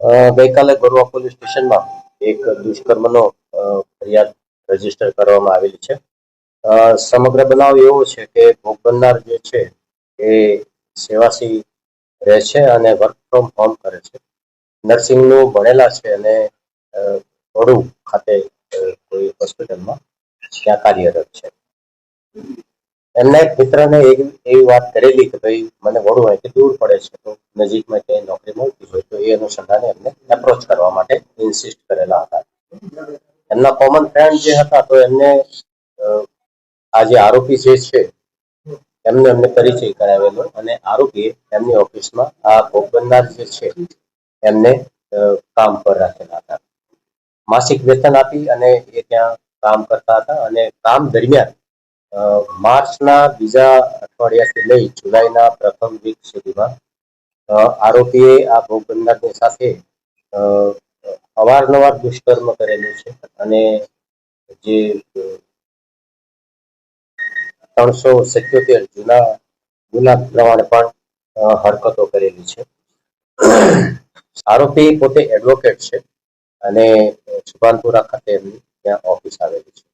ગઈકાલે ગોરવા પોલીસ સ્ટેશનમાં એક દુષ્કર્મનો ફરિયાદ રજિસ્ટર કરવામાં આવેલી છે. સમગ્ર બનાવ એવો છે કે ભોગ બનનાર જે છે એ સેવાસી રહે છે અને વર્ક ફ્રોમ હોમ કરે છે. નર્સિંગનું ભણેલા છે અને વડુ ખાતે કોઈ હોસ્પિટલમાં ત્યાં કાર્યરત છે. એમના એક મિત્રને એવી વાત કરેલી કે ભાઈ, મને વડુ કે દૂર પડે છે. તો નજીકમાં ક્યાંય નોકરી મળતી હોય તો એ અનુસંધાને એમને એપ્રોચ કરવા માટે ઇન્સિસ્ટ કરેલા હતા. એમના કોમન ફ્રેન્ડ જે હતા, તો એમને આ જે આરોપી જે છે, એમને એમને પરિચય કરાવેલો અને આરોપીએ એમની ઓફિસમાં આ ભોગ બનનાર જે છે, એમને કામ પર રાખેલા હતા. માસિક વેતન આપી અને એ ત્યાં કામ કરતા હતા અને કામ દરમિયાન માર્ચના બીજા અઠવાડિયાથી લઈ જુલાઈના પ્રથમ વીક સુધીમાં આરોપીએ આ ભોગ બંધારની સાથે અવારનવાર દુષ્કર્મ કરેલું છે અને જે ત્રણસો સિત્યોતેર જૂના ગુના પ્રમાણે પણ હરકતો કરેલી છે. આરોપી પોતે એડવોકેટ છે અને સુભાનપુરા ખાતે એમની ત્યાં ઓફિસ આવેલી છે.